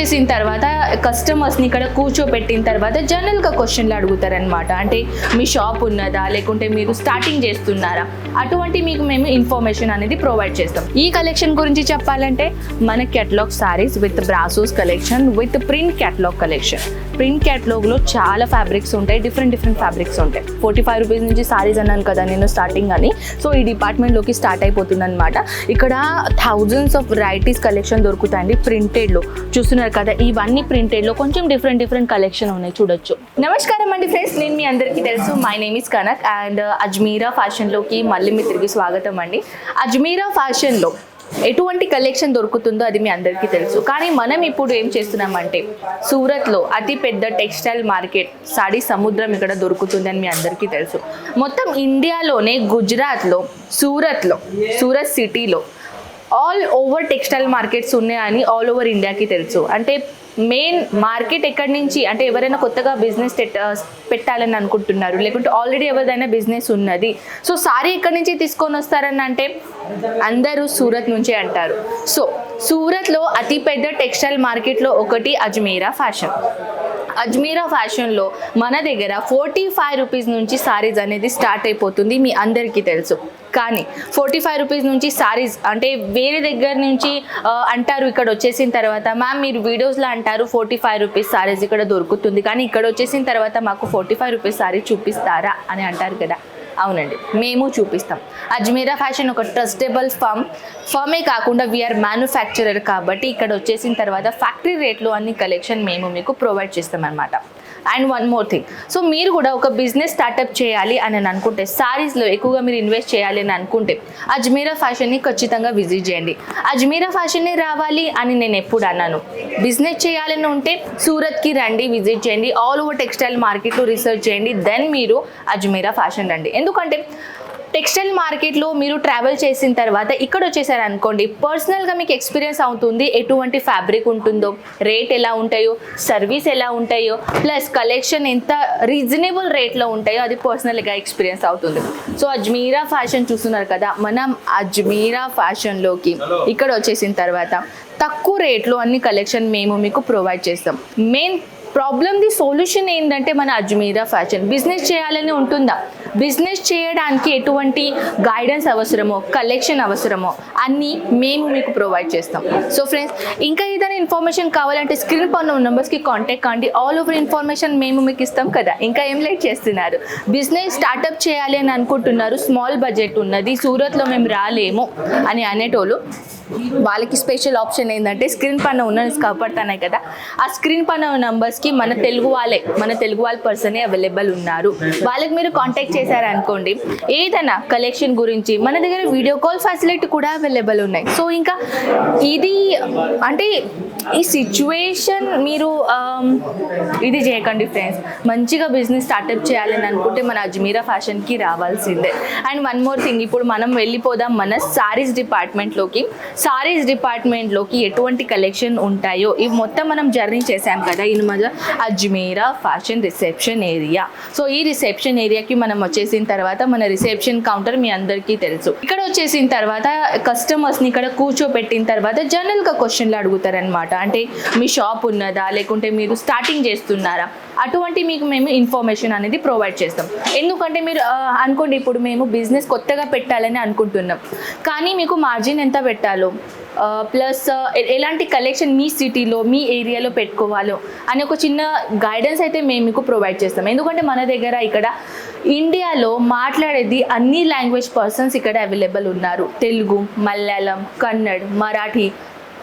చేసిన తర్వాత కస్టమర్స్ని ఇక్కడ కూర్చోబెట్టిన తర్వాత జనరల్గా క్వశ్చన్లు అడుగుతారనమాట అంటే మీ షాప్ ఉన్నదా? లేకుంటే మీరు స్టార్టింగ్ చేస్తున్నారా? అటువంటి మీకు మేము ఇన్ఫర్మేషన్ అనేది ప్రొవైడ్ చేస్తాం. ఈ కలెక్షన్ గురించి చెప్పాలంటే మన catalogue saris with బ్రాసోస్ collection with print catalogue collection print క్యాటలాగ్లో చాలా ఫ్యాబ్రిక్స్ ఉంటాయి. డిఫరెంట్ డిఫరెంట్ ఫ్యాబ్రిక్స్ ఉంటాయి. ఫోర్టీ ఫైవ్ రూపీస్ నుంచి సారీస్ అన్నాను కదా నేను స్టార్టింగ్ అని. సో ఈ డిపార్ట్మెంట్లోకి స్టార్ట్ అయిపోతుంది అనమాట ఇక్కడ థౌజండ్స్ ఆఫ్ వెరైటీస్ కలెక్షన్ దొరుకుతాయండి. ప్రింటెడ్లో చూస్తున్నారు? కదా ఇవన్నీ ప్రింటెడ్లో కొంచెం డిఫరెంట్ డిఫరెంట్ కలెక్షన్ ఉన్నాయి చూడొచ్చు. నమస్కారం అండి ఫ్రెండ్స్ నేను మీ అందరికీ తెలుసు my name is Kanak and Ajmeera ఫ్యాషన్లోకి మళ్ళీ మీ తిరిగి స్వాగతం అండి. అజ్మీరా ఫ్యాషన్లో ఎటువంటి కలెక్షన్ దొరుకుతుందో అది మీ అందరికీ తెలుసు. కానీ మనం ఇప్పుడు ఏం చేస్తున్నామంటే సూరత్లో అతి పెద్ద టెక్స్టైల్ మార్కెట్ సాడీ సముద్రం ఇక్కడ దొరుకుతుందని మీ అందరికీ తెలుసు. మొత్తం ఇండియాలోనే గుజరాత్లో సూరత్లో సూరత్ సిటీలో ఆల్ ఓవర్ టెక్స్టైల్ మార్కెట్స్ ఉన్నాయని ఆల్ ఓవర్ ఇండియాకి తెలుసు. అంటే మెయిన్ మార్కెట్ ఎక్కడి నుంచి అంటే ఎవరైనా కొత్తగా బిజినెస్ పెట్టాలని అనుకుంటున్నారు. లేకుంటే ఆల్రెడీ ఎవరిదైనా బిజినెస్ ఉన్నది. సో సారీ ఎక్కడి నుంచి తీసుకొని వస్తారని అంటే అందరూ సూరత్ నుంచే అంటారు. సో సూరత్లో అతిపెద్ద టెక్స్టైల్ మార్కెట్లో ఒకటి అజ్మీరా ఫ్యాషన్ అజ్మీరా ఫ్యాషన్లో మన దగ్గర ఫోర్టీ ఫైవ్ రూపీస్ నుంచి సారీస్ అనేది స్టార్ట్ అయిపోతుంది మీ అందరికీ తెలుసు. కానీ ఫోర్టీ ఫైవ్ రూపీస్ నుంచి సారీస్ అంటే వేరే దగ్గర నుంచి అంటారు ఇక్కడ వచ్చేసిన తర్వాత మ్యామ్ మీరు వీడియోస్లో అంటారు ఫోర్టీ ఫైవ్ రూపీస్ సారీస్ ఇక్కడ దొరుకుతుంది కానీ ఇక్కడ వచ్చేసిన తర్వాత మాకు ఫోర్టీ ఫైవ్ రూపీస్ సారీ చూపిస్తారా? అని అంటారు కదా. అవునండి. మేము చూపిస్తాం. అజ్మీరా ఫ్యాషన్ ఒక ట్రస్టబుల్ ఫర్మ్ ఫర్మే కాకుండా వీఆర్ మ్యానుఫ్యాక్చరర్ కాబట్టి ఇక్కడ వచ్చేసిన తర్వాత ఫ్యాక్టరీ రేట్లో అన్ని కలెక్షన్ మేము మీకు ప్రొవైడ్ చేస్తాం అనమాట and one more thing. So మీరు కూడా ఒక బిజినెస్ స్టార్టప్ చేయాలి అని అని అనుకుంటే సారీస్లో ఎక్కువగా మీరు ఇన్వెస్ట్ చేయాలి అని అనుకుంటే అజ్మీరా ఫ్యాషన్ని ఖచ్చితంగా విజిట్ చేయండి. అజ్మీరా ఫ్యాషన్నే రావాలి అని నేను ఎప్పుడు అన్నాను. బిజినెస్ చేయాలని ఉంటే సూరత్కి రండి విజిట్ చేయండి. ఆల్ ఓవర్ టెక్స్టైల్ మార్కెట్లో రీసెర్చ్ చేయండి. దెన్ మీరు అజ్మీరా ఫ్యాషన్ రండి. ఎందుకంటే టెక్స్టైల్ మార్కెట్లో మీరు ట్రావెల్ చేసిన తర్వాత ఇక్కడ వచ్చేసారు అనుకోండి పర్సనల్గా మీకు ఎక్స్పీరియన్స్ అవుతుంది ఎటువంటి ఫ్యాబ్రిక్ ఉంటుందో రేట్ ఎలా ఉంటాయో సర్వీస్ ఎలా ఉంటాయో ప్లస్ కలెక్షన్ ఎంత రీజనబుల్ రేట్లో ఉంటాయో అది పర్సనల్గా ఎక్స్పీరియన్స్ అవుతుంది. సో అజ్మీరా ఫ్యాషన్ చూస్తున్నారు కదా మనం అజ్మీరా ఫ్యాషన్లోకి ఇక్కడ వచ్చేసిన తర్వాత తక్కువ రేట్లో అన్ని కలెక్షన్ మేము మీకు ప్రొవైడ్ చేస్తాం. మెయిన్ ప్రాబ్లమ్ది సొల్యూషన్ ఏంటంటే మన అజ్మీరా ఫ్యాషన్ బిజినెస్ చేయాలని ఉంటుందా? బిజినెస్ చేయడానికి ఎటువంటి గైడెన్స్ అవసరమో కలెక్షన్ అవసరమో అన్నీ మేము మీకు ప్రొవైడ్ చేస్తాం. సో ఫ్రెండ్స్ ఇంకా ఏదైనా ఇన్ఫర్మేషన్ కావాలంటే స్క్రీన్ పైన ఉన్న నెంబర్స్కి కాంటాక్ట్ కండి ఆల్ ఓవర్ ఇన్ఫర్మేషన్ మేము మీకు ఇస్తాం కదా? ఇంకా ఏం లేట్ చేస్తున్నారు? బిజినెస్ స్టార్ట్అప్ చేయాలి అని అనుకుంటున్నారు. స్మాల్ బడ్జెట్ ఉన్నది. సూరత్లో మేము రాలేము అని అనేటోళ్ళు వాళ్ళకి స్పెషల్ ఆప్షన్ ఏంటంటే స్క్రీన్ పైన ఉన్న కాపాడుతున్నాయి కదా. ఆ స్క్రీన్ పైన ఉన్న నంబర్స్కి మన తెలుగు వాళ్ళే మన తెలుగు వాళ్ళ పర్సనే అవైలబుల్ ఉన్నారు. వాళ్ళకి మీరు కాంటాక్ట్ చేశారనుకోండి ఏదైనా కలెక్షన్ గురించి మన దగ్గర వీడియో కాల్ ఫెసిలిటీ కూడా అవైలబుల్ ఉన్నాయి. సో ఇంకా ఇది అంటే ఈ సిచ్యువేషన్ మీరు um, ఇది చేయకండి ఫ్రెండ్స్ మంచిగా బిజినెస్ స్టార్టప్ చేయాలని అనుకుంటే మన అజ్మీరా ఫ్యాషన్కి రావాల్సిందే. అండ్ వన్ మోర్ థింగ్ ఇప్పుడు మనం వెళ్ళిపోదాం మన సారీస్ డిపార్ట్మెంట్లోకి సారీస్ డిపార్ట్మెంట్లోకి ఎటువంటి కలెక్షన్ ఉంటాయో ఇవి మొత్తం మనం జర్నీ చేసాం కదా ఇది మన Ajmeera fashion reception area so ఈ రిసెప్షన్ ఏరియాకి మనం వచ్చేసిన తర్వాత మన రిసెప్షన్ కౌంటర్ మీ అందరికీ తెలుసు. ఇక్కడ వచ్చేసిన తర్వాత కస్టమర్స్ని ఇక్కడ కూర్చోపెట్టిన తర్వాత జనరల్గా క్వశ్చన్లు అడుగుతారనమాట అంటే మీ షాప్ ఉన్నదా? లేకుంటే మీరు స్టార్టింగ్ చేస్తున్నారా? అటువంటి మీకు మేము ఇన్ఫర్మేషన్ అనేది ప్రొవైడ్ చేస్తాం. ఎందుకంటే మీరు అనుకోండి ఇప్పుడు మేము బిజినెస్ కొత్తగా పెట్టాలని అనుకుంటున్నాం. కానీ మీకు మార్జిన్ ఎంత పెట్టాలో ప్లస్ ఎలాంటి కలెక్షన్ మీ సిటీలో మీ ఏరియాలో పెట్టుకోవాలో అని ఒక చిన్న గైడెన్స్ అయితే మేము మీకు ప్రొవైడ్ చేస్తాం. ఎందుకంటే మన దగ్గర ఇక్కడ ఇండియాలో మాట్లాడేది అన్ని లాంగ్వేజ్ పర్సన్స్ ఇక్కడ అవైలబుల్ ఉన్నారు. Telugu Malayalam Kannad Marathi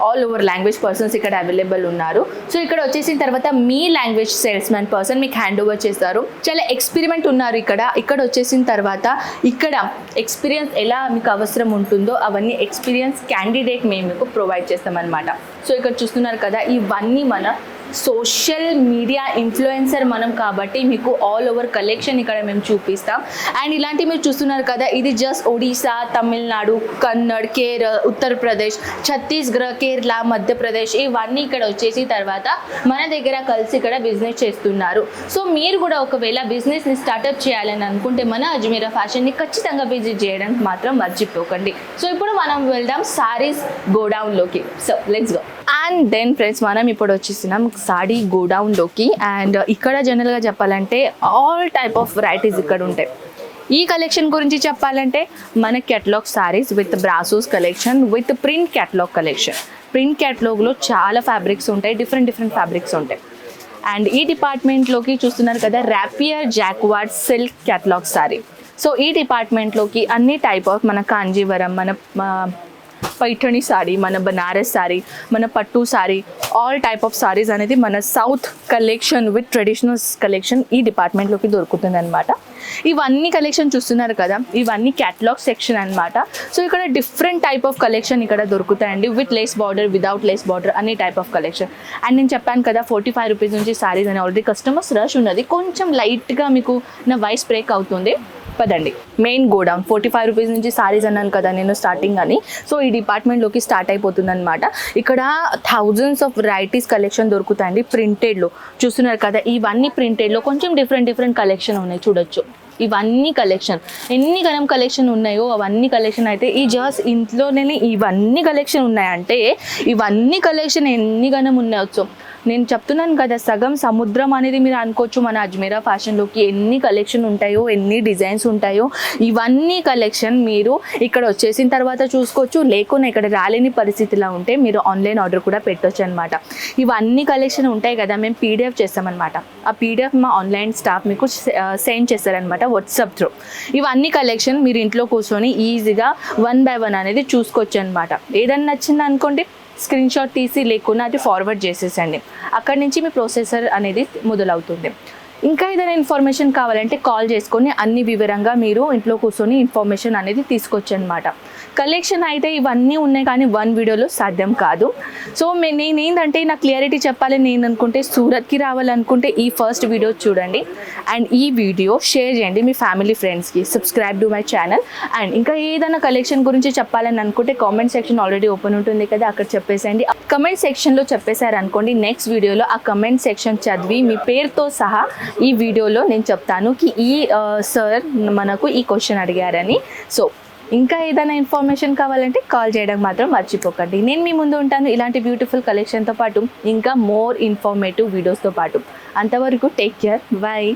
all over language persons ఇక్కడ అవైలబుల్ ఉన్నారు. సో ఇక్కడ వచ్చేసిన తర్వాత మీ లాంగ్వేజ్ సేల్స్ మ్యాన్ పర్సన్ మీకు హ్యాండ్ ఓవర్ చేస్తారు. చాలా ఎక్స్పెరిమెంట్ ఉన్నారు ఇక్కడ. ఇక్కడ వచ్చేసిన తర్వాత ఇక్కడ ఎక్స్పీరియన్స్ ఎలా మీకు అవసరం ఉంటుందో అవన్నీ ఎక్స్పీరియన్స్ క్యాండిడేట్ మేము మీకు ప్రొవైడ్ చేస్తామన్నమాట. సో ఇక్కడ చూస్తున్నారు కదా ఇవన్నీ మన సోషల్ మీడియా ఇన్ఫ్లుయెన్సర్ మనం కాబట్టి మీకు ఆల్ ఓవర్ కలెక్షన్ ఇక్కడ మేము చూపిస్తాం. అండ్ ఇలాంటివి మీరు చూస్తున్నారు కదా ఇది జస్ట్ ఒడిశా తమిళనాడు కన్నడ్ కేరళ ఉత్తరప్రదేశ్ ఛత్తీస్గఢ్ కేరళ మధ్యప్రదేశ్ ఇవన్నీ ఇక్కడ వచ్చేసి తర్వాత మన దగ్గర కలిసి ఇక్కడ బిజినెస్ చేస్తున్నారు. సో మీరు కూడా ఒకవేళ బిజినెస్ని స్టార్ట్అప్ చేయాలని అనుకుంటే మన అజ్మీరా ఫ్యాషన్ని ఖచ్చితంగా విజిట్ చేయడానికి మాత్రం మర్చిపోకండి. సో ఇప్పుడు మనం వెళ్దాం saris గోడౌన్లోకి so let's go and then friends మనం ఇప్పుడు వచ్చేసినాం సాడీ గోడౌన్లోకి అండ్ ఇక్కడ జనరల్గా చెప్పాలంటే ఆల్ టైప్ ఆఫ్ వెరైటీస్ ఇక్కడ ఉంటాయి. ఈ కలెక్షన్ గురించి చెప్పాలంటే మన catalogue sarees with బ్రాసోస్ collection with print catalogue collection print క్యాటలాగ్లో చాలా ఫ్యాబ్రిక్స్ ఉంటాయి డిఫరెంట్ డిఫరెంట్ ఫ్యాబ్రిక్స్ ఉంటాయి. అండ్ ఈ డిపార్ట్మెంట్లోకి చూస్తున్నారు కదా rapier jacquard silk catalogue saree so ఈ డిపార్ట్మెంట్లోకి అన్ని టైప్ ఆఫ్ మన కాంజీవరం మన పైఠణి సారీ మన బనారస్ శారీ మన పట్టు saree all type of sarees అనేది మన south collection with traditional collection ఈ డిపార్ట్మెంట్లోకి దొరుకుతుంది అనమాట ఇవన్నీ కలెక్షన్ చూస్తున్నారు కదా ఇవన్నీ క్యాటలాగ్ సెక్షన్ అన్నమాట. సో ఇక్కడ డిఫరెంట్ టైప్ ఆఫ్ కలెక్షన్ ఇక్కడ దొరుకుతాయండి with lace border without lace border అన్ని టైప్ ఆఫ్ కలెక్షన్ అండ్ నేను చెప్పాను కదా ఫార్టీ ఫైవ్ రూపీస్ నుంచి సారీస్ అని ఆల్రెడీ కస్టమర్స్ రష్ ఉన్నది. కొంచెం లైట్గా మీకు నా వాయిస్ బ్రేక్ అవుతుంది. పదండి main godown. Forty five rupees నుంచి సారీస్ అన్నాను కదా నేను స్టార్టింగ్ అని. సో ఈ డిపార్ట్మెంట్లోకి స్టార్ట్ అయిపోతుంది అనమాట ఇక్కడ థౌజండ్స్ ఆఫ్ వెరైటీస్ కలెక్షన్ దొరుకుతాయండి. ప్రింటెడ్లో చూస్తున్నారు కదా ఇవన్నీ ప్రింటెడ్లో కొంచెం డిఫరెంట్ డిఫరెంట్ కలెక్షన్ ఉన్నాయి చూడొచ్చు. ఇవన్నీ కలెక్షన్ ఎన్ని గణం కలెక్షన్ ఉన్నాయో అవన్నీ కలెక్షన్ అయితే ఈ జస్ట్ ఇంట్లోనే ఇవన్నీ కలెక్షన్ ఉన్నాయంటే ఇవన్నీ కలెక్షన్ ఎన్ని గణం ఉన్నాయో నేను చెప్తున్నాను కదా సగం సముద్రం అనేది మీరు అనుకోవచ్చు మన అజ్మీరా ఫ్యాషన్లోకి ఎన్ని కలెక్షన్ ఉంటాయో ఎన్ని డిజైన్స్ ఉంటాయో ఇవన్నీ కలెక్షన్ మీరు ఇక్కడ వచ్చేసిన తర్వాత చూసుకోవచ్చు. లేకుండా ఇక్కడ రాలేని పరిస్థితిలో ఉంటే మీరు ఆన్లైన్ ఆర్డర్ కూడా పెట్టొచ్చు అనమాట ఇవన్నీ కలెక్షన్ ఉంటాయి కదా మేము పీడిఎఫ్ చేస్తామన్నమాట. ఆ పీడిఎఫ్ మా ఆన్లైన్ స్టాఫ్ మీకు సెండ్ చేస్తారనమాట వాట్సాప్ త్రూ ఇవన్నీ కలెక్షన్ మీరు ఇంట్లో కూర్చొని ఈజీగా వన్ బై వన్ అనేది చూసుకోవచ్చు అనమాట ఏదన్నా నచ్చింది అనుకోండి స్క్రీన్ షాట్ తీసి లేకుండా అది ఫార్వర్డ్ చేసేసండి. అక్కడి నుంచి మీ ప్రొసెసర్ అనేది మొదలవుతుంది. ఇంకా ఏదైనా ఇన్ఫర్మేషన్ కావాలంటే కాల్ చేసుకొని అన్ని వివరంగా మీరు ఇంట్లో కూర్చొని ఇన్ఫర్మేషన్ అనేది తీసుకోవచ్చు అనమాట కలెక్షన్ అయితే ఇవన్నీ ఉన్నాయి కానీ వన్ వీడియోలో సాధ్యం కాదు. సో మే నేను ఏంటంటే నాకు క్లియారిటీ చెప్పాలి నేను అనుకుంటే సూరత్కి రావాలనుకుంటే ఈ ఫస్ట్ వీడియో చూడండి. అండ్ ఈ వీడియో షేర్ చేయండి మీ ఫ్యామిలీ ఫ్రెండ్స్కి subscribe to my channel and ఇంకా ఏదైనా కలెక్షన్ గురించి చెప్పాలని అనుకుంటే కామెంట్ సెక్షన్ ఆల్రెడీ ఓపెన్ ఉంటుంది కదా అక్కడ చెప్పేసేయండి. కమెంట్ సెక్షన్లో చెప్పేశారనుకోండి నెక్స్ట్ వీడియోలో ఆ కమెంట్ సెక్షన్ చదివి మీ పేరుతో సహా ఈ వీడియోలో నేను చెప్తాను. కి ఈ సార్ మనకు ఈ క్వశ్చన్ అడిగారని. సో ఇంకా ఏదైనా ఇన్ఫర్మేషన్ కావాలంటే కాల్ చేయడం మాత్రం మర్చిపోకండి. నేను మీ ముందు ఉంటాను. ఇలాంటి బ్యూటిఫుల్ కలెక్షన్తో పాటు ఇంకా మోర్ ఇన్ఫర్మేటివ్ వీడియోస్తో పాటు. అంతవరకు టేక్ కేర్ బాయ్